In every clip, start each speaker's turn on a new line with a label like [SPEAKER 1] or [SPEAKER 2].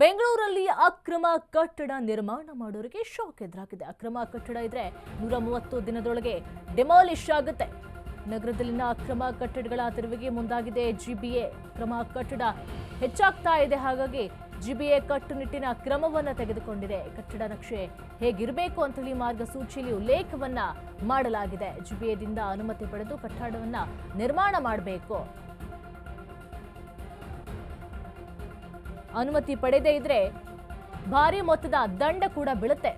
[SPEAKER 1] ಬೆಂಗಳೂರಲ್ಲಿ ಅಕ್ರಮ ಕಟ್ಟಡ ನಿರ್ಮಾಣ ಮಾಡೋರಿಗೆ ಶಾಕ್ ಎದುರಾಗಿದೆ. ಅಕ್ರಮ ಕಟ್ಟಡ ಇದ್ರೆ ನೂರ ಮೂವತ್ತು ದಿನದೊಳಗೆ ಡೆಮೋಲಿಶ್ ಆಗುತ್ತೆ. ನಗರದಲ್ಲಿನ ಅಕ್ರಮ ಕಟ್ಟಡಗಳ ತೆರವಿಗೆ ಮುಂದಾಗಿದೆ ಜಿಬಿಎ. ಅಕ್ರಮ ಕಟ್ಟಡ ಹೆಚ್ಚಾಗ್ತಾ ಇದೆ. ಹಾಗಾಗಿ ಜಿಬಿಎ ಕಟ್ಟುನಿಟ್ಟಿನ ಕ್ರಮವನ್ನ ತೆಗೆದುಕೊಂಡಿದೆ. ಕಟ್ಟಡ ನಕ್ಷೆ ಹೇಗಿರಬೇಕು ಅಂತ ಹೇಳಿ ಮಾರ್ಗಸೂಚಿಯಲ್ಲಿ ಉಲ್ಲೇಖವನ್ನ ಮಾಡಲಾಗಿದೆ. ಜಿಬಿಎದಿಂದ ಅನುಮತಿ ಪಡೆದು ಕಟ್ಟಡವನ್ನ ನಿರ್ಮಾಣ ಮಾಡಬೇಕು. ಅನುಮತಿ ಪಡೆದೇ ಇದ್ರೆ ಭಾರಿ ಮೊತ್ತದ ದಂಡ ಕೂಡ ಬೀಳುತ್ತೆ.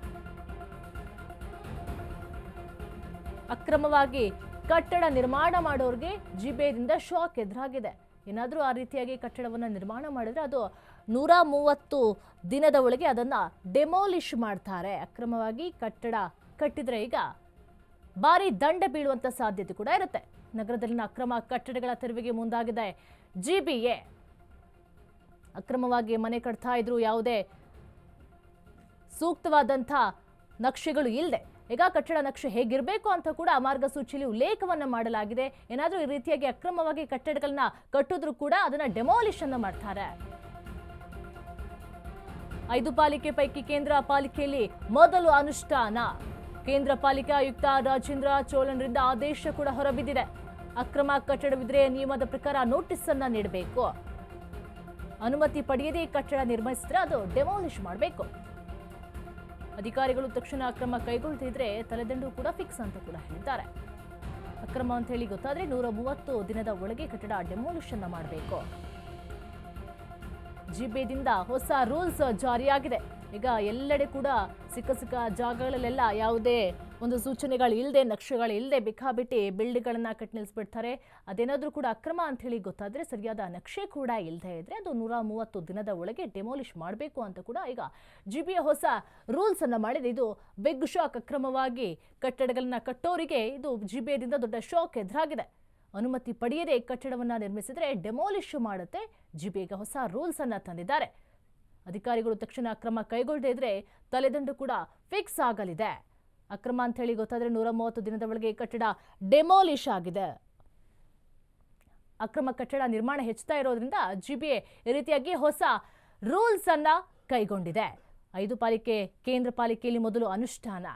[SPEAKER 1] ಅಕ್ರಮವಾಗಿ ಕಟ್ಟಡ ನಿರ್ಮಾಣ ಮಾಡೋರಿಗೆ ಜಿಬೇದಿಂದ ಶಾಕ್ ಎದುರಾಗಿದೆ. ಏನಾದರೂ ಆ ರೀತಿಯಾಗಿ ಕಟ್ಟಡವನ್ನು ನಿರ್ಮಾಣ ಮಾಡಿದ್ರೆ ಅದು ನೂರ ಮೂವತ್ತು ದಿನದ ಒಳಗೆ ಅದನ್ನು ಡೆಮೋಲಿಶ್ ಮಾಡ್ತಾರೆ. ಅಕ್ರಮವಾಗಿ ಕಟ್ಟಡ ಕಟ್ಟಿದರೆ ಈಗ ಭಾರಿ ದಂಡ ಬೀಳುವಂಥ ಸಾಧ್ಯತೆ ಕೂಡ ಇರುತ್ತೆ. ನಗರದಲ್ಲಿನ ಅಕ್ರಮ ಕಟ್ಟಡಗಳ ತೆರವಿಗೆ ಮುಂದಾಗಿದೆ. ಜಿಬಿಎ. ಅಕ್ರಮವಾಗಿ ಮನೆ ಕಟ್ತಾ ಇದ್ರು ಯಾವುದೇ ಸೂಕ್ತವಾದಂಥ ನಕ್ಷೆಗಳು ಇಲ್ಲದೆ ಈಗ ಕಟ್ಟಡ ನಕ್ಷೆ ಹೇಗಿರಬೇಕು ಅಂತ ಕೂಡ ಮಾರ್ಗಸೂಚಿಯಲ್ಲಿ ಉಲ್ಲೇಖವನ್ನು ಮಾಡಲಾಗಿದೆ. ಏನಾದರೂ ಈ ರೀತಿಯಾಗಿ ಅಕ್ರಮವಾಗಿ ಕಟ್ಟಡಗಳನ್ನ ಕಟ್ಟಿದ್ರು ಕೂಡ ಅದನ್ನ ಡೆಮಾಲಿಷನ್ ಮಾಡ್ತಾರೆ. ಐದು ಪಾಲಿಕೆ ಪೈಕಿ ಕೇಂದ್ರ ಪಾಲಿಕೆಯಲ್ಲಿ ಮೊದಲು ಅನುಷ್ಠಾನ. ಕೇಂದ್ರ ಪಾಲಿಕೆ ಆಯುಕ್ತ ರಾಜೇಂದ್ರ ಚೋಳನ್ರಿಂದ ಆದೇಶ ಕೂಡ ಹೊರಬಿದ್ದಿದೆ. ಅಕ್ರಮ ಕಟ್ಟಡವಿದ್ರೆ ನಿಯಮದ ಪ್ರಕಾರ ನೋಟಿಸ್ ಅನ್ನ ನೀಡಬೇಕು. ಅನುಮತಿ ಪಡೆಯದೇ ಕಟ್ಟಡ ನಿರ್ಮಿಸಿದ್ರೆ ಅದು ಡೆಮಾಲಿಷ್ ಮಾಡಬೇಕು. ಅಧಿಕಾರಿಗಳು ತಕ್ಷಣ ಅಕ್ರಮ ಕೈಗೊಳ್ಳದಿದ್ರೆ ತಲೆದಂಡು ಕೂಡ ಫಿಕ್ಸ್ ಅಂತ ಕೂಡ ಹೇಳಿದ್ದಾರೆ. ಅಕ್ರಮ ಅಂತ ಹೇಳಿ ಗೊತ್ತಾದ್ರೆ ನೂರ ಮೂವತ್ತು ದಿನದ ಒಳಗೆ ಕಟ್ಟಡ ಡೆಮಾಲಿಷ್ ಅನ್ನ ಮಾಡಬೇಕು. ಜಿಬೇದಿಂದ ಹೊಸ ರೂಲ್ಸ್ ಜಾರಿಯಾಗಿದೆ. ಈಗ ಎಲ್ಲೆಡೆ ಕೂಡ ಸಿಕ್ಕ ಸಿಕ್ಕ ಜಾಗಗಳಲ್ಲೆಲ್ಲ ಯಾವುದೇ ಒಂದು ಸೂಚನೆಗಳು ಇಲ್ಲದೆ ನಕ್ಷೆಗಳು ಇಲ್ಲದೆ ಬೇಕಾಬಿಟ್ಟಿ ಬಿಲ್ಡ್ಗಳನ್ನು ಕಟ್ಟಿ ನಿಲ್ಲಿಸ್ಬಿಡ್ತಾರೆ ಅದೇನಾದರೂ ಕೂಡ ಅಕ್ರಮ ಅಂತ ಹೇಳಿ ಗೊತ್ತಾದ್ರೆ ಸರಿಯಾದ ನಕ್ಷೆ ಕೂಡ ಇಲ್ಲದೆ ಇದ್ರೆ ಅದು ನೂರ ಮೂವತ್ತು ದಿನದ ಒಳಗೆ ಡೆಮಾಲಿಷ್ ಮಾಡಬೇಕು ಅಂತ ಕೂಡ ಈಗ ಜಿ ಬಿಯ ಹೊಸ ರೂಲ್ಸ್ ಅನ್ನ ಮಾಡಿದೆ. ಇದು ಬಿಗ್ ಶಾಕ್ ಅಕ್ರಮವಾಗಿ ಕಟ್ಟಡಗಳನ್ನ ಕಟ್ಟೋರಿಗೆ ಇದು ಜಿ ದಿಂದ ದೊಡ್ಡ ಶಾಕ್ ಎದುರಾಗಿದೆ. ಅನುಮತಿ ಪಡೆಯದೆ ಕಟ್ಟಡವನ್ನ ನಿರ್ಮಿಸಿದ್ರೆ ಡೆಮಾಲಿಷ್ ಮಾಡುತ್ತೆ. ಜಿಬಿ ಈಗ ಹೊಸ ರೂಲ್ಸ್ ಅನ್ನ ತಂದಿದ್ದಾರೆ. ಅಧಿಕಾರಿಗಳು ತಕ್ಷಣ ಕ್ರಮ ಕೈಗೊಳ್ಳದೇ ಇದ್ರೆ ತಲೆದಂಡು ಕೂಡ ಫಿಕ್ಸ್ ಆಗಲಿದೆ. ಅಕ್ರಮ ಅಂತ ಹೇಳಿ ಗೊತ್ತಾದ್ರೆ ನೂರ ಮೂವತ್ತು ದಿನದ ಒಳಗೆ ಕಟ್ಟಡ ಡೆಮೋಲಿಶ್ ಆಗಿದೆ. ಅಕ್ರಮ ಕಟ್ಟಡ ನಿರ್ಮಾಣ ಹೆಚ್ಚುತ್ತಾ ಇರೋದ್ರಿಂದ ಜಿಬಿಎ ಈ ರೀತಿಯಾಗಿ ಹೊಸ ರೂಲ್ಸ್ ಅನ್ನ ಕೈಗೊಂಡಿದೆ. ಐದು ಪಾಲಿಕೆ ಕೇಂದ್ರ ಪಾಲಿಕೆಯಲ್ಲಿ ಮೊದಲು ಅನುಷ್ಠಾನ.